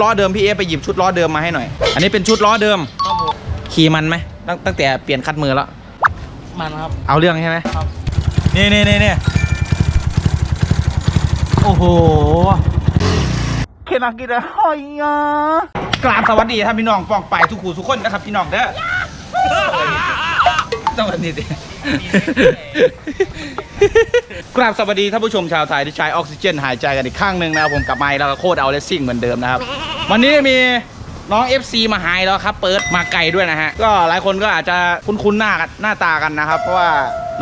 ล้อเดิมพี่เอไปหยิบชุดล้อเดิมมาให้หน่อย อันนี้เป็นชุดล้อเดิม ครับผมขี่มันไหมตั้งตั้งแต่เปลี่ยนคัดมือแล้ว มันครับ เอาเรื่องใช่ไหมครับ นี่นี่นี่นี่โอ้โห เคนักกีฬาหอยอะกราบสวัสดีท่านพี่น้องปองไปทุกคู่ทุกคนนะครับพี่น้องเด้อสวัสดีดิ กราบสวัสดีท่านผู้ชมชาวไทยที่ใช้ออกซิเจนหายใจกันอีกข้างหนึ่งนะครับผมกลับมาอีกแล้วก็โคตรเอาเลสซิ่งเหมือนเดิมนะครับ วันนี้มีน้อง FC มาหายแล้วครับ เปิดมาไกลด้วยนะฮะ ก็หลายคนก็อาจจะคุ้นๆหน้ากันหน้าตากันนะครับ เพราะว่า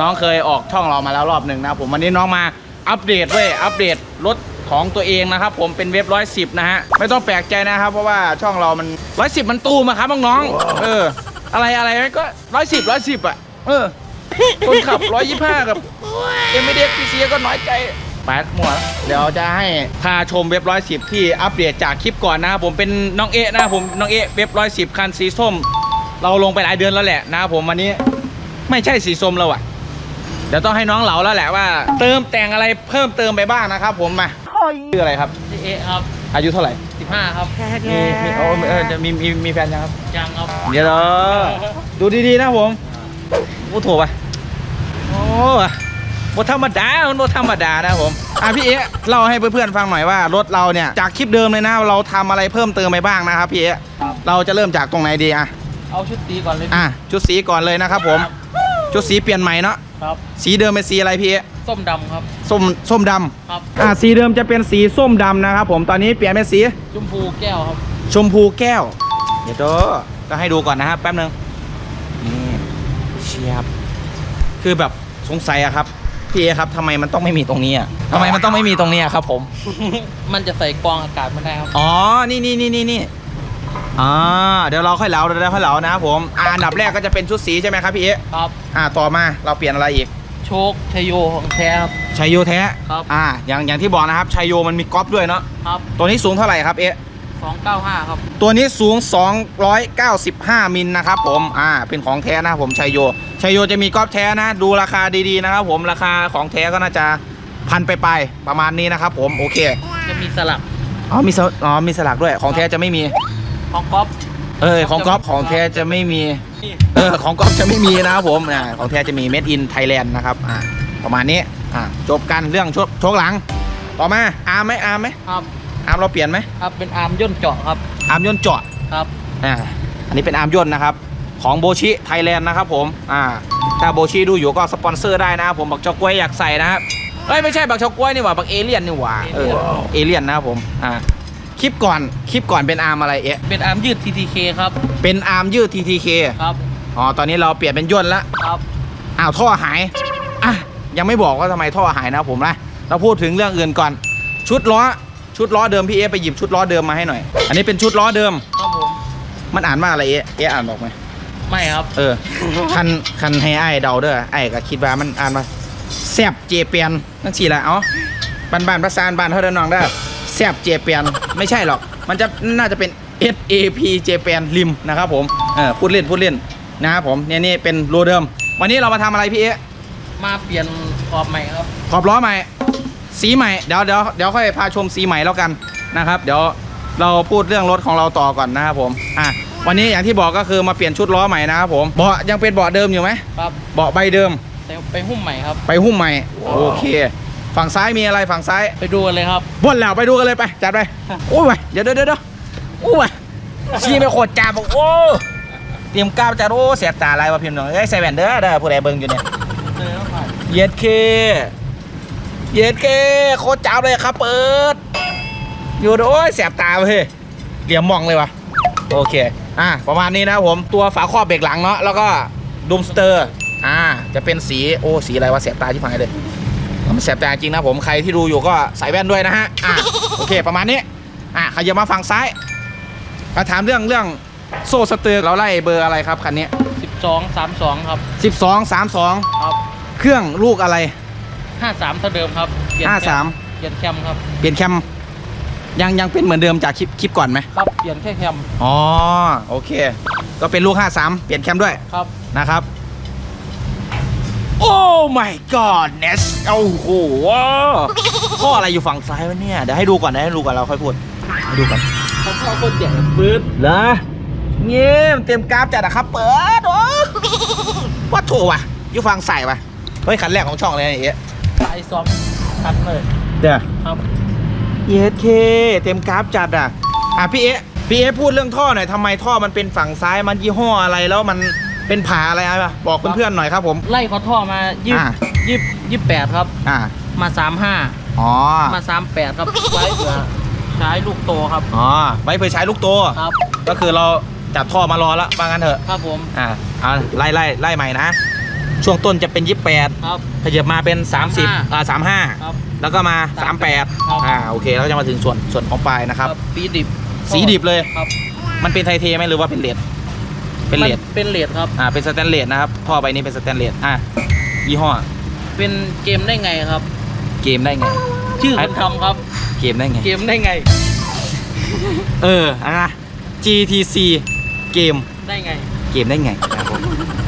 น้องเคยออกช่องเรามาแล้วรอบหนึ่งนะครับผมวันนี้น้องมาอัปเดตเว้ยอัปเดตรถของตัวเองนะครับผมเป็นเว็บร้อยสิบนะฮะ ไม่ต้องแปลกใจนะครับเพราะว่าช่องเรามันร้อยสิบมันตูมอะครับน้องๆเออ อะไรอะไรก็ร้อยสิบร้อยสิบอะเออ คนขับร้อยยี่ห้ากับเอ็มไม่เด็กพีซีก็น้อยใจแปดหมวดเดี๋ยวจะให้พาชมเว็บร้อยสิบที่อัปเดตจากคลิปก่อนนะครับผมเป็นน้องเอะนะครับผมน้องเอะเว็บร้อยสิบคันสีส้ม เราลงไปหลายเดือนแล้วแหละนะครับผมวันนี้ไม่ใช่สีส้มแล้วอะเดี๋ยวต้องให้น้องเหลาแล้วแหละว่า เติมแต่งอะไรเพิ่มเติมไปบ้างนะครับผมมาชื่ออะไรครับพี่เอะครับอายุเท่าไหร่15ครับมีมีโอ้เออจะมีมีมีแฟนยังครับยังครับ เดี๋ยวเด้อดูดีๆนะผมโอ้โถไปโอ้ บธรรมดามันบธรรมดานะผม อะพี่เอ๊ะเล่าให้เพื่อนๆฟังหน่อยว่ารถเราเนี่ยจากคลิปเดิมเลยนะเราทำอะไรเพิ่มเติมไปบ้างนะครับพี่เอ๊ะครับเราจะเริ่มจากตรงไหนดีอะเอาชุดสีก่อนเลยอะชุดสีก่อนเลยนะครับผม ชุดสีเปลี่ยนใหม่เนาะครับสีเดิมเป็นสีอะไรพี่เอ๊ะส้มดำครับส้มส้มดครับำอะสีเดิมจะเป็นสีส้มดำนะครับผมตอนนี้เปลี่ยนเป็นสีชมพูแก้วครับ ชมพูแก้ว เดี๋ยวโตก็ให้ดูก่อนนะครับแป๊บนึงนี่เชียบคือแบบ สงสัยอะครับพี่เอครับทำไมมันต้องไม่มีตรงนี้อะทำไมมันต้องไม่มีตรงนี้อะครับ ผม มันจะใส่กรองอากาศไม่ได้ครับ อ๋อ นี่นี่นี่นี่นี่อ่าเดี๋ยวเราค่อยเหลาเดี๋ยวเราค่อยเหลานะครับผมอ่าอันดับแรกก็จะเป็นชุดสีใช่ไหมครับพี่เอครับ อ่าต่อมาเราเปลี่ยนอะไรอีก โชคชยโยของแท้ครับ ชัยโยแท้ครับ อ่าอย่างอย่างที่บอกนะครับชัยโยมันมีก๊อปด้วยเนาะ ครับ ตัวนี้สูงเท่าไหร่ครับเอะ 295 ครับ ตัวนี้สูง 295 มิลนะครับผมอ่าเป็นของแท้นะครับผมชัยโยชัยโยจะมีก๊อปแท้นะ ดูราคาดีๆนะครับผมราคาของแท้ก็น่าจะพันไปลายๆประมาณนี้นะครับผมโอเค จะมีสลักอ๋อมีสอ๋อมีสลักด้วยของแท้จะไม่มีของก๊อฟเออของก๊อปของแท้จะไม่มีนี่เออของก๊อปจะไม่มีนะครับผมอ่าของแท้จะมี made in Thailand นะครับอ่าประมาณนี้อ่าจบกันเรื่องโชคโชคหลัง ต่อมาอาร์มไหมอาร์มไหมครับ อาร์มเราเปลี่ยนไหมครับเป็นอาร์มย่นเจาะครับอาร์มย่นเจาะครับอ่าอันนี้เป็นอาร์มย่นนะครับ ของโบชิไทยแลนด์นะครับผมอ่าถ้าโบชิดูอยู่ก็สปอนเซอร์ได้นะครับผมบักเจ้ากล้วยอยากใส่นะครับเอ้ยไม่ใช่บักเจ้ากล้วยนี่หว่าบักเอเลี่ยนนี่หว่าเออเอเลี่ยนนะครับผมอ่าคลิปก่อนคลิปก่อนเป็นอาร์มอะไรเอ๊ะเป็นอาร์มยืด TTK ครับเป็นอาร์มยืด TTK ครับอ๋อตอนนี้เราเปลี่ยนเป็นย่นละครับอ้าวท่อหายอะยังไม่บอกว่าทำไมท่อหายนะครับผมนะเราพูดถึงเรื่องอื่นก่อน ชุดล้อ ชุดล้อเดิมพี่เอไปหยิบชุดล้อเดิมมาให้หน่อย อันนี้เป็นชุดล้อเดิม ครับผมมันอ่านว่าอะไรเอ๊ะเอ๊ะอ่านบอกไหมไม่ครับ เออ คันคันให้ไอ้ายเดาเด้อไอ้ายก็คิดว่ามันอ่านว่าแซบเจเปียนนั่นสิละเอ้าบ้านบ้านๆประสานบ้านเท่าเดินน้องเด้อแซบเจเปียนไม่ใช่หรอก มันจะน่าจะเป็น S A P เจเปียนริมนะครับผมเออพูดเล่นพูดเล่นนะครับผมเนี่ยนี่เป็นโลเดิม วันนี้เรามาทำอะไรพี่เอ๊ะมาเปลี่ยนขอบใหม่ครับ ขอบล้อใหม่ สีใหม่เดี๋ยวเดี๋ยวเดี๋ยวค่อยพาชมสีใหม่แล้วกันนะครับ เดี๋ยวเราพูดเรื่องรถของเราต่อก่อนนะครับผมอะวันนี้อย่างที่บอกก็คือมาเปลี่ยนชุดล้อใหม่นะครับผมเบาะยังเป็นเบาะเดิมอยู่ไหมครับเบาะใบเดิมแต่ไปหุ้มใหม่ครับ ไปหุ้มใหม่โอเค ฝั่งซ้ายมีอะไรฝั่งซ้ายไปดูกันเลยครับบนแล้วไปดูกันเลยไปจัดไปโอ้ยเดี๋ยวเดี๋ยวเดี๋ยวโอ้ยชี้ไปโคตรจ้าบอกโอ้เตรียมก้าวจัดโอ้เสียตาอะไรวะพี่น้องเอ้ยใส่แว่นเด้อเด้อผู้ใดเบิ่งอยู่เนี่ยเย็ดเค เย็ดเคโคตรจ้าเลยครับเปิด อยู่ด้วยโอ้ยแสบตาเว้ยเหลี่ยมมองเลยวะโอเค อะประมาณนี้นะครับผมตัวฝาครอบเบรกหลังเนาะแล้วก็ดูมสเตอร์อ่าจะเป็นสีโอ้สีอะไรวะแสบตาที่พังเลยมันแสบตาจริงนะผมใครที่ดูอยู่ก็ใส่แว่นด้วยนะฮะอะโอเคประมาณนี้อะขยับมาฝั่งซ้ายมาถามเรื่องเรื่องโซ่สเตอร์เราไล่เบอร์อะไรครับคันนี้12 32 ครับ 12 32 ครับ เครื่องลูกอะไร 53 เท่าเดิมครับเปลี่ยนแคม53 เปลี่ยนแคมครับ เปลี่ยนแคมยังยังเป็นเหมือนเดิมจากคลิปคลิปก่อนไหมครับ เปลี่ยนแค่แคมอ๋อโอเค ก็เป็นลูก 53 เปลี่ยนแคมด้วยครับ นะครับ โอ้ my god ness โอ้โหข้ออะไรอยู่ฝั่งซ้ายวะเนี่ย เดี๋ยวให้ดูก่อนเดี๋ยวให้ดูก่อนเราค่อยพูดให้ดูก่อนเขาเข้าคนเจ็บปืดเหรอเงี้ยเต็มกราฟจัดอะครับ เปิดโอ้ว่าโถว่ะอยูฟังใส่ว่ะเฮ้ยคันแรกของช่องเลยนะเอ๊ะ สายซ้อมคันเลยเดี๋ยวครับ เยสเคเต็มกราฟจัดอะ อะพี่เอ๊ะพี่เอ๊ะพูดเรื่องท่อหน่อยทำไมท่อมันเป็นฝั่งซ้ายมันยี่ห้ออะไรแล้วมันเป็นผาอะไรอะบอกเพื่อนๆหน่อยครับผม ไล่เขาท่อมายี่อ่ายี่ยี่แปดครับ อ่ามาสามห้าอ๋อมาสามแปดครับไว้เผื่อใช้ลูกโตครับ อ๋อไว้เพื่อใช้ลูกตัวครับ ก็คือเราจับท่อมารอแล้วว่างั้นเถอะ ครับผม อ่าเอาไล่ไล่ไล่ใหม่นะ ช่วงต้นจะเป็น 28ครับ ขยับมาเป็น 30อ่าครับ35แล้วก็มา38ครับอ่าโอเคแล้วก็จะมาถึงส่วนส่วนของปลายนะครับ สีดิบสีดิบเลย ครับมันเป็นไทเทไหมหรือว่าเป็นเลดเป็นเลดมันเป็นเลดครับ อ่าเป็นสแตนเลสนะครับท่อใบนี้เป็นสแตนเลสอะยี่ห้อเป็นเกมได้ไงครับ เกมได้ไง ชื่อคนทำครับ เกมได้ไง เกมได้ไง เอออันนะ GTC เกมได้ไง เกมได้ไงนะครับผม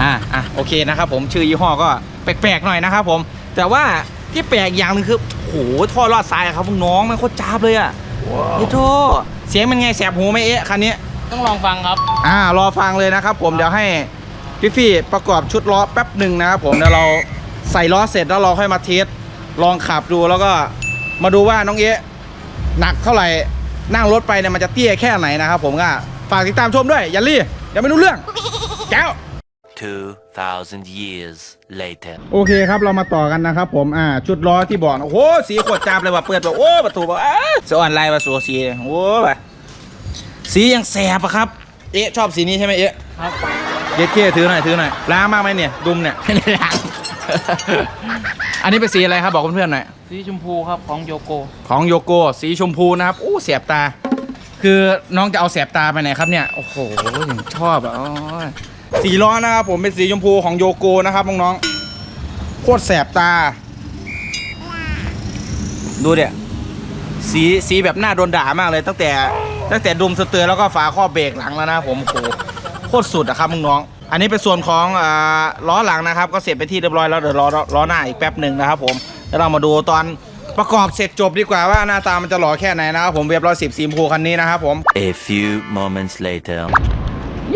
อ่าอะโอเคนะครับผมชื่อยี่ห้อก็แปลกๆหน่อยนะครับผม แต่ว่าที่แปลกอย่างหนึงคือโหท่อลอดซ้ายอะครับพวกน้องมันโคตรจ้าบเลยอะไอ้โทเสียงเป็นไงแสบหูไหมเอ๊ะคันนี้ต้องลองฟังครับ อ่ารอฟังเลยนะครับผมเดี๋ยวให้พี่ฟี่ประกอบชุดล้อแป๊บหนึ่งนะครับผมเดี๋ยวเราใส่ล้อเสร็จแล้วเราค่อยมาเทสลองขับดูแล้วก็มาดูว่าน้องเอ๊ะหนักเท่าไหร่นั่งรถไปเนี่ยมันจะเตี้ยแค่ไหนนะครับผมก็ฝากติดตามชมด้วยอย่ารีบอย่าไม่รู้เรื่อง แก้ว 2,000 years later. โอเคครับเรามาต่อกันนะครับผมอ่าชุดล้อที่บอกนะโอ้โหสีโคตรจับเลยว่ะเปิดแบบโอ้ประตูแบบอ้าสวรรค์ลายมาสัวสีโอ้แบบสียังแสบอะครับ เอ๊ะชอบสีนี้ใช่ไหมเอ๊ะครับเย็ดเก้ถือหน่อยถือหน่อยล้างมากไหมเนี่ยดุมเนี่ยล้าง อันนี้เป็นสีอะไรครับบอกเพื่อนๆหน่อย สีชมพูครับของโยโกของโยโกสีชมพูนะครับอู้เสียบตา คือน้องจะเอาเสียบตาไปไหนครับเนี่ย โอ้โหอย่างชอบอะโอ้ย สีล้อนะครับผมเป็นสีชมพูของโยโกนะครับน้องๆโคตรแสบตา ดูเดี๋ยสีสีแบบหน้าโดนด่ามากเลย ตั้งแต่ตั้งแต่ดุมสเตอร์แล้วก็ฝาครอบเบรกหลังแล้วนะผมโอ้โหโคตรสุดอะครับน้องๆอันนี้เป็นส่วนของอ่าล้อหลังนะครับ ก็เสร็จไปที่เรียบร้อยแล้วเดี๋ยวล้อล้อหน้าอีกแป๊บหนึ่งนะครับผมแล้วเรามาดูตอนประกอบเสร็จจบดีกว่าว่าหน้าตามันจะหล่อแค่ไหนนะครับผมเว็บร้อยสิบสีชมพูคันนี้นะครับผม A few moments later.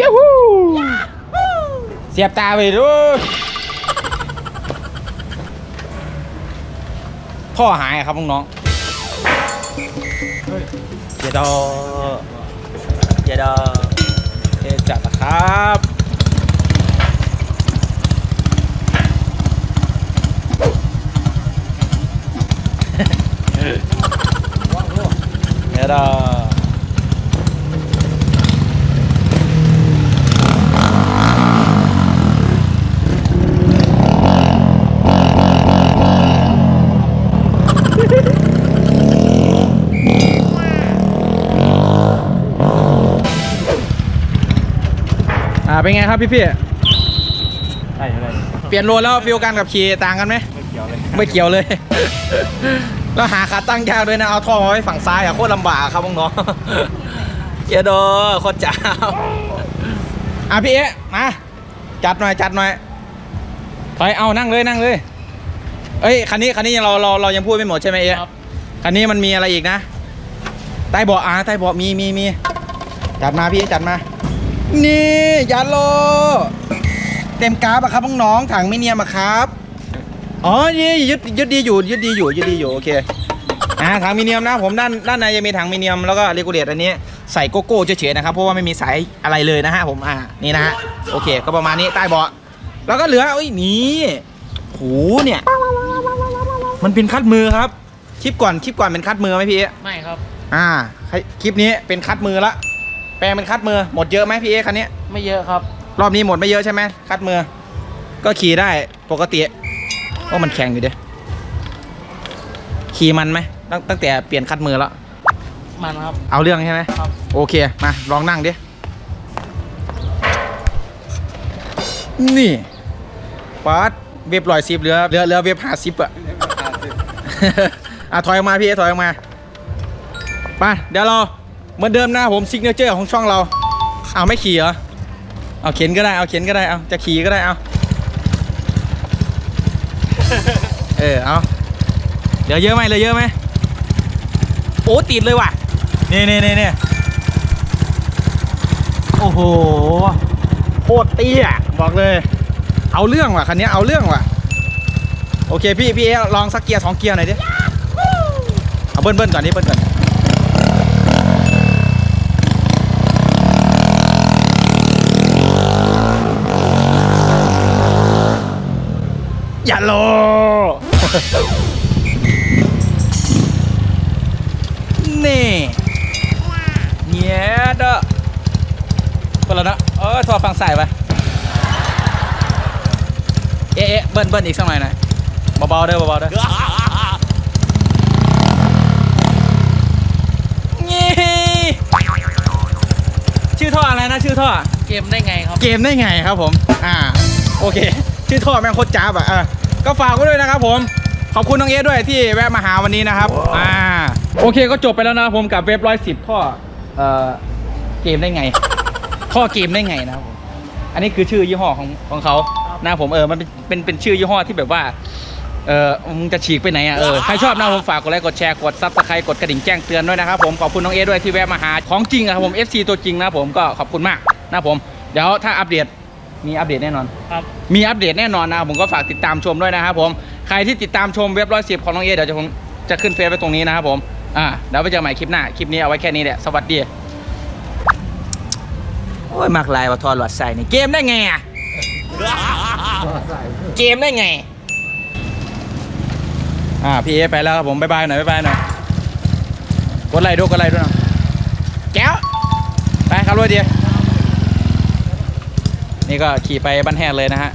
ยูฮู เสียบตาไปดูพ่อหายครับน้องๆเจดอเจดอเจจัดนะครับเจดอ เป็นไงครับพี่พี่ใช่ใช่เปลี่ยนโรนแล้วฟิลการกับขี่ต่างกันไหมไม่เกี่ยวเลยไม่เกี่ยวเลย แล้วหาขาตั้งยากด้วยนะเอาท่อมาไว้ฝั่งซ้ายอะโคตรลำบากครับน้องๆเยอะโดโคตรจ้าบอะพี่เอ๊ะมาจัดหน่อยจัดหน่อยถอยเอานั่งเลยนั่งเลย เอ้ยคันนี้คันนี้ยังเราเราเรายังพูดไม่หมดใช่ไหมเอ๊ะครับคันนี้มันมีอะไรอีกนะใต้เบาะอ่าใต้เบาะมีมีมีจัดมาพี่จัดมา นี่ยาโล เต็มกราฟอะครับน้องๆถังไม่เนียมอะครับ อ๋อ นี่ยึดยึดดีอยู่ยึดดีอยู่ยึดดีอยู่โอเค อ่าถังมีเนียมนะผมด้านด้านในจะมีถังมีเนียมแล้วก็เรกูเลตอันนี้ใส่โกโก้เฉยๆนะครับ เพราะว่าไม่มีสายอะไรเลยนะฮะผมอ่านี่นะฮะโอเค ก็ประมาณนี้ใต้เบาะแล้วก็เหลือเอ้ยนี่โหเนี่ย มันเป็นคัดมือครับ คลิปก่อนคลิปก่อนเป็นคัดมือไหมพี่เอ๊ะไม่ครับ อ่าคลิปนี้เป็นคัดมือละ แปลงเป็นคัดมือหมดเยอะไหมพี่เอ๊ะคันนี้ไม่เยอะครับ รอบนี้หมดไม่เยอะใช่ไหมคัดมือ ก็ขี่ได้ปกติว่ามันแข็งอยู่เด้ขี่มันไหมตั้งตั้งแต่เปลี่ยนคัดมือแล้วมันครับ เอาเรื่องใช่ไหมครับ โอเคมาลองนั่งดินี่ปัดเว็บลอยสิบเหลือเหลือเหลือเว็บห้าสิบอะอะถอยออกมาพี่ถอยออกมาไปเดี๋ยวเรา เหมือนเดิมนะผมซิกเนเจอร์ของช่องเรา เอาไม่ขี่เหรอ เอาเข็นก็ได้ เอาเข็นก็ได้ เอาจะขี่ก็ได้ เอา เออ เอาเหลือเยอะไหมเหลือเยอะไหมโอ้ติดเลยว่ะ นี่นี่นี่นี่โอ้โห โคตรเตี้ยบอกเลย เอาเรื่องว่ะคันนี้เอาเรื่องว่ะ โอเคพี่พี่เอะลองสักเกียร์สองเกียร์หน่อยดิ เอาเบิ้ลเบิ้ลก่อนนี่เบิ้ลก่อน อย่าโลนี่เนี่ยเด้อเปิดแล้วนะเออโทรฟังสายไปเอ๊ะเอ๊ะเบิ้ลเบิ้ลอีกสักหน่อยหน่อยเบาๆเด้อเบาๆเด้อนี่ชื่อท่ออะไรนะชื่อท่อเกมได้ไงครับ เกมได้ไงครับผม อ่า โอเค ชื่อท่อแม่งโคตรจ้าบอะอะก็ฝากไว้ด้วยนะครับผมขอบคุณน้องเอสด้วยที่แวะมาหาวันนี้นะครับอ่าโอเคก็จบไปแล้วนะครับผมกับเว็บร้อยสิบท่อเอ่อเกมได้ไง ท่อเกมได้ไงนะครับผมอันนี้คือชื่อยี่ห้อของของเขานะครับผมเออมันเป็นเป็นเป็นชื่อยี่ห้อที่แบบว่าเออมึงจะฉีกไปไหนอะเออใครชอบนะผมฝากกดไลค์กดแชร์กดซับสไครต์กดกระดิ่งแจ้งเตือนด้วยนะครับผมขอบคุณน้องเอด้วยที่แวะมาหาของจริงอะครับผม FC ตัวจริงนะครับผมก็ขอบคุณมากนะครับผมเดี๋ยวถ้าอัปเดต มีอัปเดตแน่นอน ครับ มีอัปเดตแน่นอนนะครับผมก็ฝากติดตามชมด้วยนะครับผมใครที่ติดตามชมเว็บร้อยสิบของน้องเอเดี๋ยวจะผมจะขึ้นเฟซไว้ตรงนี้นะครับผมอ่าเดี๋ยวไปเจอใหม่คลิปหน้าคลิปนี้เอาไว้แค่นี้แหละสวัสดีโอ้ยมากลายว่าทอหลอดใส่นี่เกมได้ไงอะเกมได้ไงอ่าพี่เอไปแล้วครับผมบายบายหน่อยบายบายหน่อยกดไลค์ด้วยกดไลค์ด้วยนะแก้วไปครับรวยดี นี่ก็ขี่ไปบ้านแฮดเลยนะฮะ